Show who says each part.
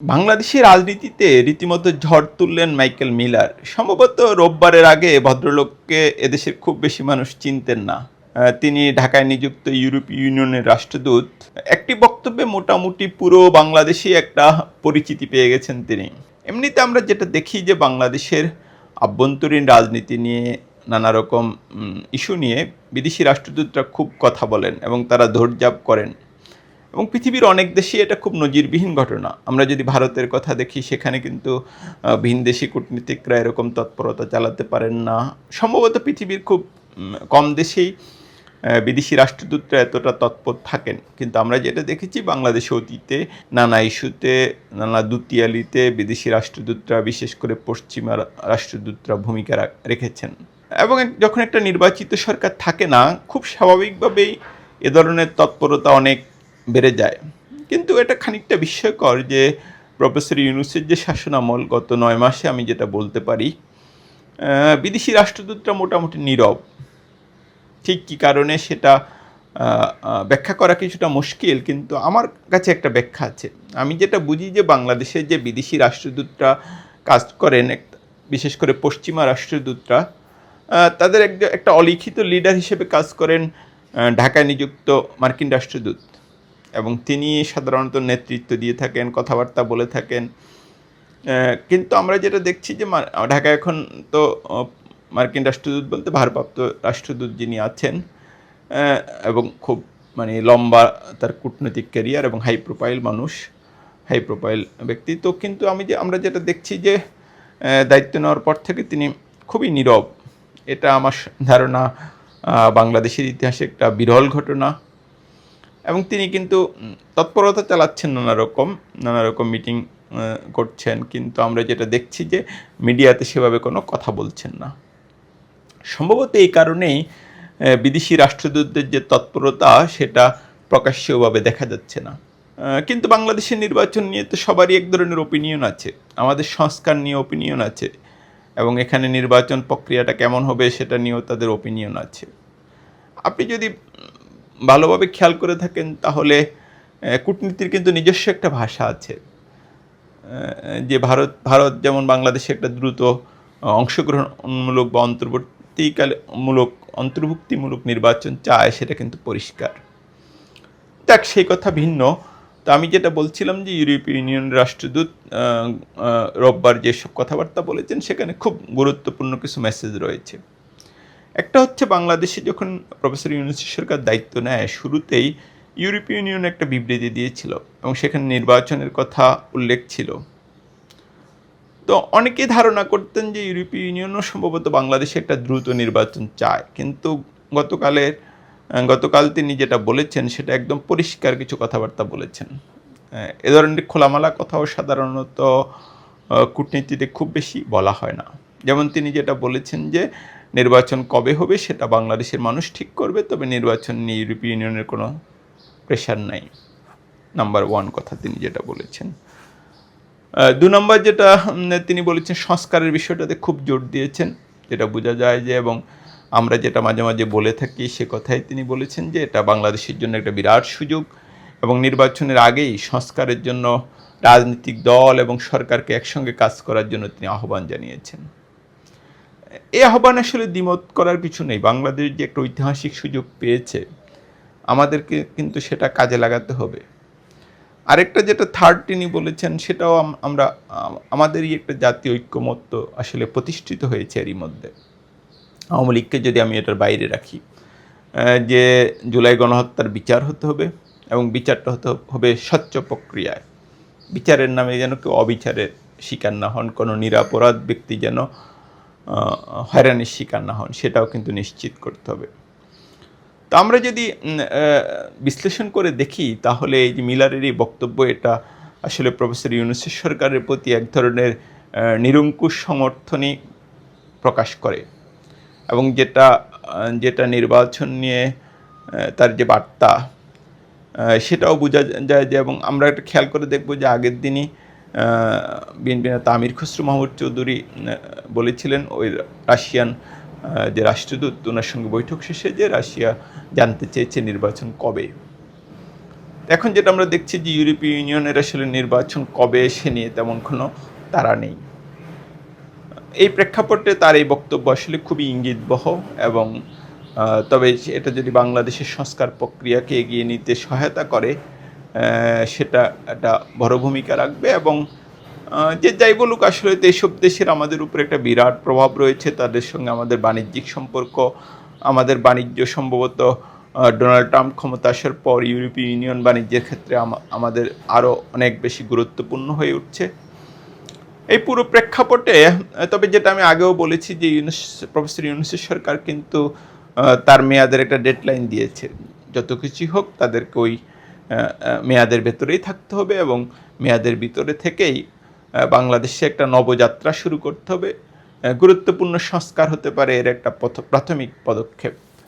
Speaker 1: বাংলাদেশের রাজনীতিতে রীতিমতো ঝড় তুললেন মাইকেল মিলার। সম্ভবত রোববারের আগে ভদ্রলোককে এদেশের খুব বেশি মানুষ চিনতেন না। তিনি ঢাকায় নিযুক্ত ইউরোপীয় ইউনিয়নের রাষ্ট্রদূত। একটি বক্তব্যে মোটামুটি পুরো বাংলাদেশে একটা পরিচিতি পেয়ে গেছেন তিনি। এমনিতে আমরা যেটা দেখি যে বাংলাদেশের আভ্যন্তরীণ রাজনীতি নিয়ে নানা রকম ইস্যু নিয়ে বিদেশি রাষ্ট্রদূতরা খুব কথা বলেন এবং তারা ধৈর্যাপ করেন। এবং পৃথিবীর অনেক দেশেই এটা খুব নজিরবিহীন ঘটনা। আমরা যদি ভারতের কথা দেখি, সেখানে কিন্তু ভিনদেশি কূটনীতিকরা এরকম তৎপরতা চালাতে পারেন না। সম্ভবত পৃথিবীর খুব কম দেশেই বিদেশি রাষ্ট্রদূতরা এতটা তৎপর থাকেন। কিন্তু আমরা যেটা দেখেছি, বাংলাদেশে অতীতে নানা ইস্যুতে, নানা দুতিয়ালিতে বিদেশি রাষ্ট্রদূতরা, বিশেষ করে পশ্চিমা রাষ্ট্রদূতরা ভূমিকা রেখেছেন। এবং যখন একটা নির্বাচিত সরকার থাকে না, খুব স্বাভাবিকভাবেই এ ধরনের তৎপরতা অনেক বেড়ে যায়। কিন্তু এটা খানিকটা বিস্ময়কর যে প্রফেসর ইউনুসের যে শাসনামল গত নয় মাসে আমি যেটা বলতে পারি বিদেশি রাষ্ট্রদূতরা মোটামুটি নীরব। ঠিক কী কারণে সেটা ব্যাখ্যা করা কিছুটা মুশকিল, কিন্তু আমার কাছে একটা ব্যাখ্যা আছে। আমি যেটা বুঝি যে বাংলাদেশের যে বিদেশি রাষ্ট্রদূতরা কাজ করেন বিশেষ করে পশ্চিমা রাষ্ট্রদূতরা তাদের এক- একটা অলিখিত লিডার হিসেবে কাজ করেন ঢাকায় নিযুক্ত মার্কিন রাষ্ট্রদূত। এবং তিনি সাধারণত নেতৃত্ব দিয়ে থাকেন, কথাবার্তা বলে থাকেন। কিন্তু আমরা যেটা দেখছি যে ঢাকা এখন তো মার্কিন রাষ্ট্রদূত বলতে ভারপ্রাপ্ত রাষ্ট্রদূত যিনি আছেন এবং খুব মানে লম্বা তার কূটনৈতিক ক্যারিয়ার এবং হাই প্রোফাইল মানুষ, হাই প্রোফাইল ব্যক্তি। তো কিন্তু আমি যে, আমরা যেটা দেখছি যে দায়িত্ব নেওয়ার পর থেকে তিনি খুবই নীরব। এটা আমার ধারণা বাংলাদেশের ইতিহাসে একটা বিরল ঘটনা। এবং তিনি কিন্তু তৎপরতা চালাচ্ছেন নানা রকম নানা রকম মিটিং করছেন। কিন্তু আমরা যেটা দেখছি যে মিডিয়াতে সেভাবে কোনো কথা বলছেন না। সম্ভবত এই কারণেই বিদেশি রাষ্ট্রদূতদের যে তৎপরতা, সেটা প্রকাশ্যভাবে দেখা যাচ্ছে না। কিন্তু বাংলাদেশের নির্বাচন নিয়ে তো সবারই এক ধরনের ওপিনিয়ন আছে। আমাদের সংস্কার নিয়ে ওপিনিয়ন আছে। এবং এখানে নির্বাচন প্রক্রিয়াটা কেমন হবে, সেটা নিয়েও তাদের ওপিনিয়ন আছে। আপনি যদি ভালোভাবে খেয়াল করে থাকেন, তাহলে কূটনীতির কিন্তু নিজস্ব একটা ভাষা আছে। যে ভারত ভারত যেমন বাংলাদেশে একটা দ্রুত অংশগ্রহণমূলক বা অন্তর্বর্তীকালমূলক, অন্তর্ভুক্তিমূলক নির্বাচন চায়, সেটা কিন্তু পরিষ্কার। দেখ সেই কথা ভিন্ন। তো আমি যেটা বলছিলাম যে, ইউরোপীয় ইউনিয়ন রাষ্ট্রদূত রোববার যেসব কথাবার্তা বলেছেন, সেখানে খুব গুরুত্বপূর্ণ কিছু মেসেজ রয়েছে। একটা হচ্ছে বাংলাদেশে যখন প্রফেসর ইউনুস সরকার দায়িত্ব নেয়, শুরুতেই ইউরোপীয় ইউনিয়ন একটা বিবৃতি দিয়েছিল এবং সেখানে নির্বাচনের কথা উল্লেখ ছিল। তো অনেকে ধারণা করতেন যে ইউরোপীয় ইউনিয়নও সম্ভবত বাংলাদেশে একটা দ্রুত নির্বাচন চায়। কিন্তু গতকালের গতকাল তিনি যেটা বলেছেন সেটা একদম পরিষ্কার কিছু কথাবার্তা বলেছেন। এ ধরনের খোলামেলা কথাও সাধারণত কূটনীতিতে খুব বেশি বলা হয় না। যেমন তিনি যেটা বলেছেন যে নির্বাচন কবে হবে সেটা বাংলাদেশের মানুষ ঠিক করবে, তবে নির্বাচন নিয়ে ইউরোপীয় ইউনিয়নের কোনো প্রেশার নাই। নাম্বার ওয়ান কথা তিনি যেটা বলেছেন। দু নম্বর যেটা তিনি বলেছেন, সংস্কারের বিষয়টাতে খুব জোর দিয়েছেন, যেটা বোঝা যায় যে, এবং আমরা যেটা মাঝে মাঝে বলে থাকি সে কথাই তিনি বলেছেন যে, এটা বাংলাদেশের জন্য একটা বিরাট সুযোগ, এবং নির্বাচনের আগেই সংস্কারের জন্য রাজনৈতিক দল এবং সরকারকে একসঙ্গে কাজ করার জন্য তিনি আহ্বান জানিয়েছেন। এই আহ্বান আসলে দ্বিমত করার কিছু নেই। বাংলাদেশ যে একটা ঐতিহাসিক সুযোগ পেয়েছে, আমাদেরকে কিন্তু সেটা কাজে লাগাতে হবে। আরেকটা যেটা থার্ড তিনি বলেছেন, সেটাও আমরা আমাদেরই একটা জাতীয় ঐক্যমত্য আসলে প্রতিষ্ঠিত হয়েছে এরই মধ্যে। আওয়ামী লীগকে যদি আমি এটার বাইরে রাখি যে জুলাই গণহত্যার বিচার হতে হবে এবং বিচারটা হতে হবে স্বচ্ছ প্রক্রিয়ায়। বিচারের নামে যেন কেউ অবিচারের শিকার না হন, কোনো নিরাপরাধ ব্যক্তি যেন হয়রানির শিকার না হন, সেটাও কিন্তু নিশ্চিত করতে হবে। তো আমরা যদি বিশ্লেষণ করে দেখি, তাহলে এই যে মিলারের এই বক্তব্য, এটা আসলে প্রফেসর ইউনুসের সরকারের প্রতি এক ধরনের নিরঙ্কুশ সমর্থনই প্রকাশ করে। এবং যেটা যেটা নির্বাচন নিয়ে তার যে বার্তা সেটাও বোঝা যায় যে, এবং আমরা একটা খেয়াল করে দেখব যে আগের দিনই বিএনপি নেতা আমির খসরু মাহমুদ চৌধুরী বলেছিলেন, ওই রাশিয়ান যে রাষ্ট্রদূত ওনার সঙ্গে বৈঠক শেষে যে রাশিয়া জানতে চেয়েছে নির্বাচন কবে। এখন যেটা আমরা দেখছি যে ইউরোপীয় ইউনিয়নের আসলে নির্বাচন কবে এসে নিয়ে তেমন কোনো তারা নেই। এই প্রেক্ষাপটে তার এই বক্তব্য আসলে খুবই ইঙ্গিতবহ এবং তবে এটা যদি বাংলাদেশের সংস্কার প্রক্রিয়াকে এগিয়ে নিতে সহায়তা করে সেটা একটা বড় ভূমিকা রাখবে এবং যে যাই বলুক, আসলে তো এইসব দেশের আমাদের উপরে একটা বিরাট প্রভাব রয়েছে। তাদের সঙ্গে আমাদের বাণিজ্যিক সম্পর্ক, আমাদের বাণিজ্য সম্ভবত ডোনাল্ড ট্রাম্প ক্ষমতা আসার পর ইউরোপীয় ইউনিয়ন বাণিজ্যের ক্ষেত্রে আমাদের আরও অনেক বেশি গুরুত্বপূর্ণ হয়ে উঠছে। এই পুরো প্রেক্ষাপটে তবে যেটা আমি আগেও বলেছি যে ইউনুস প্রফেসর ইউনুসের সরকার কিন্তু তার মেয়াদের একটা ডেডলাইন দিয়েছে। যত কিছুই হোক, তাদেরকে ওই মেয়াদের ভেতরেই থাকতে হবে এবং মেয়াদের ভিতরে থেকেই বাংলাদেশে একটা নবযাত্রা শুরু করতে হবে। গুরুত্বপূর্ণ সংস্কার হতে পারে এর একটা প্রাথমিক পদক্ষেপ।